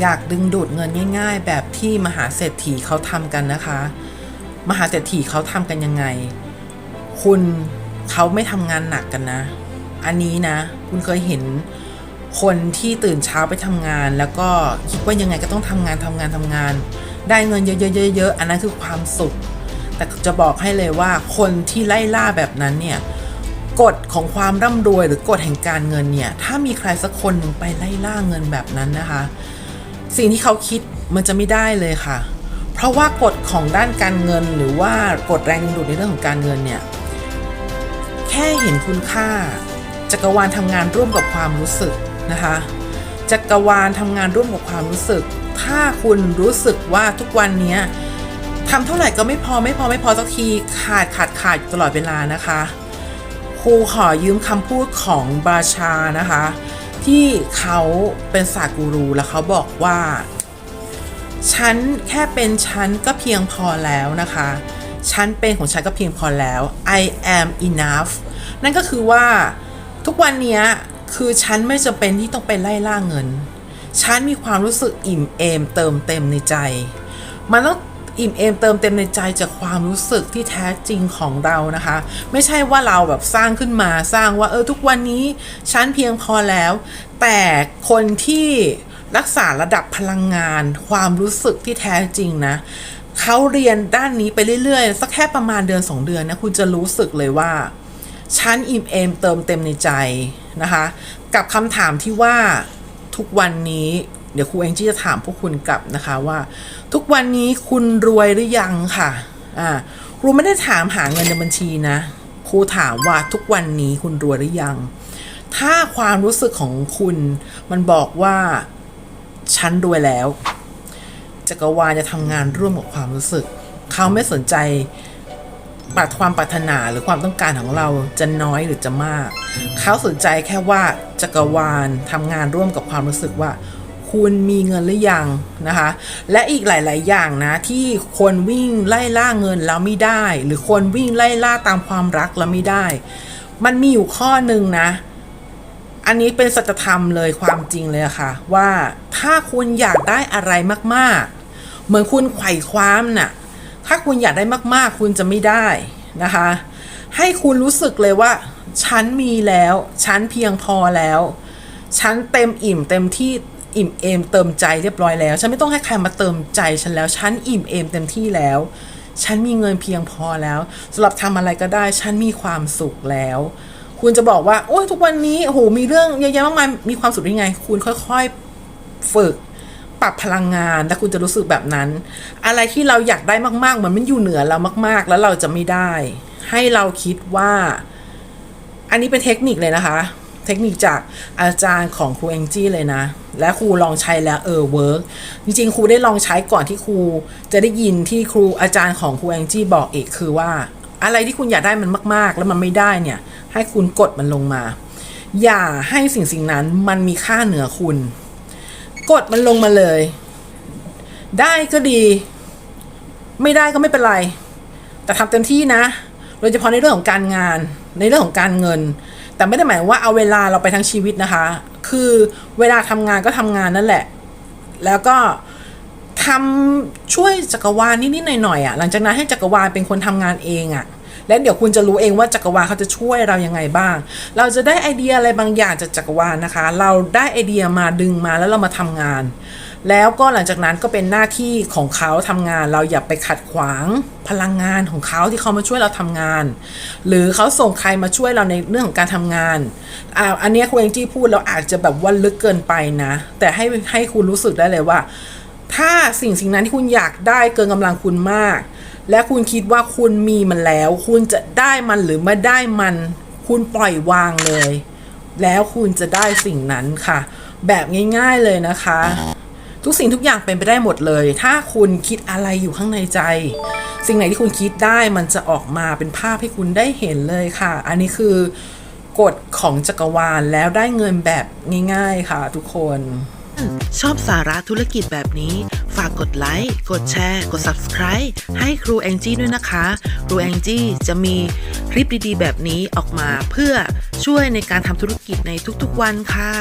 อยากดึงดูดเงินง่าย ๆ แบบที่มหาเศรษฐีเขาทำกันนะคะ มหาเศรษฐีเขาทำกันยังไง คุณเขาไม่ทำงานหนักกันนะ อันนี้นะ คุณเคยเห็นคนที่ตื่นเช้าไปทำงาน แล้วก็คิดว่ายังไงก็ต้องทำงานทำงานทำงาน ได้เงินเยอะๆๆๆอันนั้นคือความสุข แต่จะบอกให้เลยว่าคนที่ไล่ล่าแบบนั้นเนี่ยกฎของความร่ำรวยหรือกฎแห่งการเงินเนี่ย ถ้ามีใครสักคนหนึ่งไปไล่ล่าเงินแบบนั้นนะคะ สิ่งที่เขาคิดมันจะไม่ได้เลยค่ะ เพราะว่ากฎของด้านการเงินหรือว่ากฎแรงดึงดูดในเรื่องของการเงินเนี่ย แค่เห็นคุณค่า จักรวาลทำงานร่วมกับความรู้สึกนะคะ จักรวาลทำงานร่วมกับความรู้สึก ถ้าคุณรู้สึกว่าทุกวันนี้ทำเท่าไหร่ก็ไม่พอไม่พอไม่พอสักทีขาดขาดขาดอยู่ตลอดเวลานะคะครูขอยืมคำพูดของบาชานะคะ ที่เขาเป็นศาสตร์กูรูแล้วเขาบอกว่า ฉันแค่เป็นฉันก็เพียงพอแล้วนะคะ ฉันเป็นของฉันก็เพียงพอแล้ว I am enough นั่นก็คือว่าทุกวันนี้คือฉันไม่จำเป็นที่ต้องไปไล่ล่าเงิน ฉันมีความรู้สึกอิ่มเอมเติมเต็มในใจ มันต้อง อิ่มเอมเติมเต็มในใจจากความรู้สึกที่แท้จริงของเรานะคะ ไม่ใช่ว่าเราแบบสร้างขึ้นมาสร้างว่าเออทุกวันนี้ฉันเพียงพอแล้ว แต่คนที่รักษาระดับพลังงาน ความรู้สึกที่แท้จริงนะเขาเรียนด้านนี้ไปเรื่อยๆ สักแค่ประมาณเดือน 2 เดือนนะคุณจะรู้สึกเลยว่าฉันอิ่มเอมเติมเต็มในใจนะคะ กับคำถามที่ว่าทุกวันนี้ เดี๋ยวครูเองจี้จะถามพวกคุณกลับนะคะว่า ทุกวันนี้คุณรวยหรือยังค่ะอ่าครูไม่ได้ถามหาเงินในบัญชีนะครูถามว่าทุกวันนี้คุณรวยหรือยัง ถ้าความรู้สึกของคุณมันบอกว่าฉันรวยแล้ว จักรวาลจะทำงานร่วมกับความรู้สึก เขาไม่สนใจปรารถความปรารถนาหรือความต้องการของเราจะน้อยหรือจะมาก เขาสนใจแค่ว่าจักรวาลทำงานร่วมกับความรู้สึกว่า คุณมีเงินหรือยังนะคะ และอีกหลาย ๆ อย่างนะที่คนวิ่งไล่ล่าเงินแล้วไม่ได้ หรือคนวิ่งไล่ล่าตามความรักแล้วไม่ได้ มันมีอยู่ข้อหนึ่งนะ อันนี้เป็นสัจธรรมเลยความจริงเลยะค่ะ ว่าถ้าคุณอยากได้อะไรมาก ๆ เหมือนคุณไขว่คว้ามน่ะถ้าคุณอยากได้มาก ๆ คุณจะไม่ได้นะคะ ให้คุณรู้สึกเลยว่าฉันมีแล้ว ฉันเพียงพอแล้ว ฉันเต็มอิ่มเต็มที่ อิ่มเอมเติมใจเรียบร้อยแล้ว ฉันไม่ต้องให้ใครมาเติมใจฉันแล้ว ฉันอิ่มเอมเต็มที่แล้ว ฉันมีเงินเพียงพอแล้วสำหรับทำอะไรก็ได้ ฉันมีความสุขแล้ว คุณจะบอกว่า โอ้ยทุกวันนี้โอ้โหมีเรื่องเยอะแยะมากมายมีความสุขได้ไง คุณค่อยๆฝึกปรับพลังงานแล้วคุณจะรู้สึกแบบนั้น อะไรที่เราอยากได้มากๆมือนมันอยู่เหนือเรามาก ๆ แล้วเราจะไม่ได้ ให้เราคิดว่า อันนี้เป็นเทคนิคเลยนะคะ เทคนิคจากอาจารย์ของครูแองจี้เลยนะ และครูลองใช้แล้วเออเวิร์กจริงๆครูได้ลองใช้ก่อนที่ครูจะได้ยินที่ครูอาจารย์ของครูแองจี้บอกเอกคือว่า อะไรที่คุณอยากได้มันมาก ๆ แล้วมันไม่ได้เนี่ย ให้คุณกดมันลงมา อย่าให้สิ่งสิ่งนั้นมันมีค่าเหนือคุณ กดมันลงมาเลย ได้ก็ดี ไม่ได้ก็ไม่เป็นไร แต่ทำเต็มที่นะ โดยเฉพาะในเรื่องของการงานในเรื่องของการเงิน แต่ไม่ได้หมายว่าเอาเวลาเราไปทั้งชีวิตนะคะ คือเวลาทำงานก็ทำงานนั่นแหละ แล้วก็ทำช่วยจักรวาลนิดๆหน่อยๆอะหลังจากนั้นให้จักรวาลเป็นคนทำงานเองอะและเดี๋ยวคุณจะรู้เองว่าจักรวาลเขาจะช่วยเรายังไงบ้าง เราจะได้ไอเดียอะไรบางอย่างจากจักรวาลนะคะ เราได้ไอเดียมาดึงมาแล้วเรามาทำงาน แล้วก็หลังจากนั้นก็เป็นหน้าที่ของเขาทำงาน เราอย่าไปขัดขวางพลังงานของเขาที่เขามาช่วยเราทำงาน หรือเขาส่งใครมาช่วยเราในเรื่องของการทำงานอ่าอันนี้คุณเองจี้พูดเราอาจจะแบบว่าลึกเกินไปนะ แต่ให้ให้คุณรู้สึกได้เลยว่า ถ้าสิ่งสิ่งนั้นที่คุณอยากได้เกินกำลังคุณมาก และคุณคิดว่าคุณมีมันแล้ว คุณจะได้มันหรือไม่ได้มัน คุณปล่อยวางเลย แล้วคุณจะได้สิ่งนั้นค่ะ แบบง่าย ๆเลยนะคะ ทุกสิ่งทุกอย่างเป็นไปได้หมดเลย ถ้าคุณคิดอะไรอยู่ข้างในใจ สิ่งไหนที่คุณคิดได้มันจะออกมาเป็นภาพให้คุณได้เห็นเลยค่ะ อันนี้คือกฎของจักรวาลแล้วได้เงินแบบง่ายๆค่ะทุกคนชอบสาระธุรกิจแบบนี้ ฝากกดไลค์ กดแชร์ กด Subscribe ให้ครูแองจี้ด้วยนะคะ ครูแองจี้จะมีคลิปดีๆ แบบนี้ออกมาเพื่อช่วยในการทำธุรกิจในทุกๆวันค่ะ